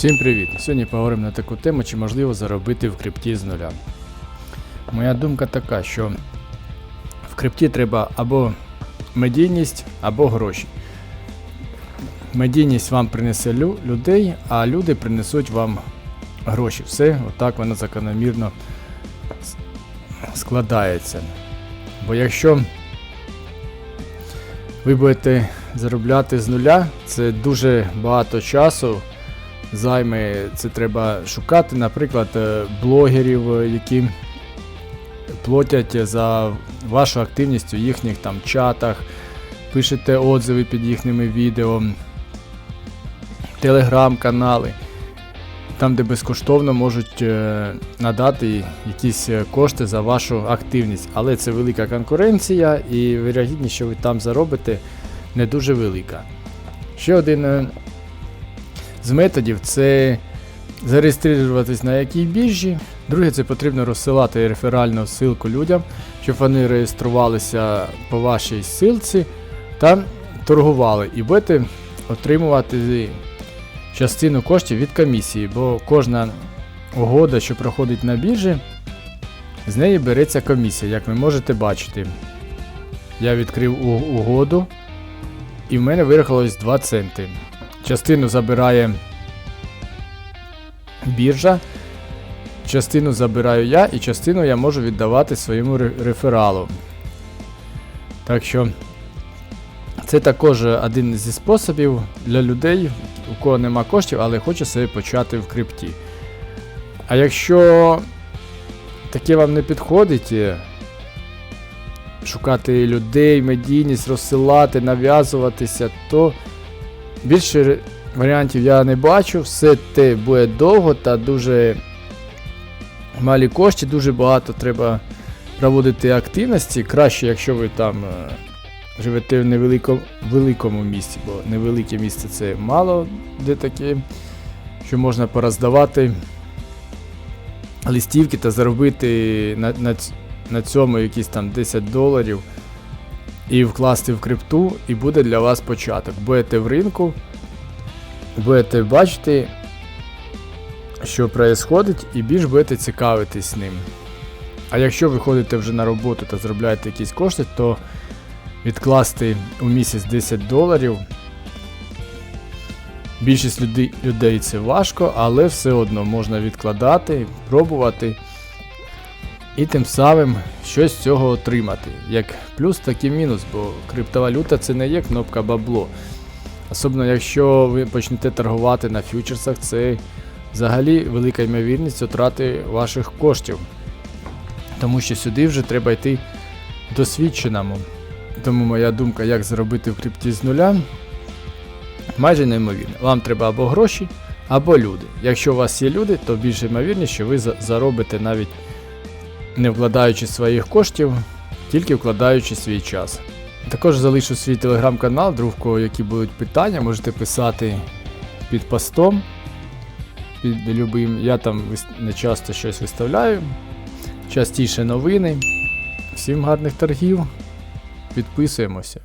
Всім привіт! Сьогодні поговоримо на таку тему, чи можливо заробити в крипті з нуля. Моя думка така, що в крипті треба або медійність, або гроші. Медійність вам принесе лю- людей, а люди принесуть вам гроші. Все, отак воно закономірно складається. Бо якщо ви будете заробляти з нуля, це дуже багато часу займе. Це треба шукати, наприклад, е, блогерів, е, які платять за вашу активність у їхніх там чатах, пишете отзиви під їхніми відео, телеграм-канали. Там, де безкоштовно можуть е, надати якісь кошти за вашу активність. Але це велика конкуренція, і вирогідність, що ви там заробите, не дуже велика. Ще один з методів це зареєструватись на якій біржі. Друге, це потрібно розсилати реферальну ссылку людям, щоб вони реєструвалися по вашій ссылці та торгували. І будете отримувати частину коштів від комісії, бо кожна угода, що проходить на біржі, з неї береться комісія, як ви можете бачити. Я відкрив угоду, і в мене вирахувалось 2 центи. Частину забирає біржа, частину забираю я, і частину я можу віддавати своєму рефералу. Так що це також один зі способів для людей, у кого нема коштів, але хоче себе почати в крипті. А якщо таке вам не підходить, е, шукати людей, медійність, розсилати, нав'язуватися, то більше варіантів я не бачу. Все те буде довго та дуже малі кошти, дуже багато треба проводити активності. Краще, якщо ви там е, живете в невеликому великому місті, бо невелике місце це мало де таке, що можна пороздавати листівки та заробити на, на, на цьому якісь там 10 доларів і вкласти в крипту, і буде для вас початок. Будете в ринку, будете бачити, що відбувається, і більш будете цікавитись ним. А якщо ви ходите вже на роботу та заробляєте якісь кошти, то відкласти у місяць 10 доларів. Більшість людей, людей це важко, але все одно можна відкладати, пробувати і тим самим щось з цього отримати. Як плюс, так і мінус, бо криптовалюта це не є кнопка бабло. Особливо якщо ви почнете торгувати на фьючерсах, це взагалі велика ймовірність втрати ваших коштів. Тому що сюди вже треба йти досвідченому. Тому моя думка, як заробити в крипті з нуля, майже неймовірна. Вам треба або гроші, або люди. Якщо у вас є люди, то більше ймовірність, що ви заробите навіть не вкладаючи своїх коштів, тільки вкладаючи свій час. Також залишу свій телеграм-канал, друг, кого які будуть питання, можете писати під постом, під любим. Я там не часто щось виставляю, частіше новини. Всім гарних торгів, підписуємося.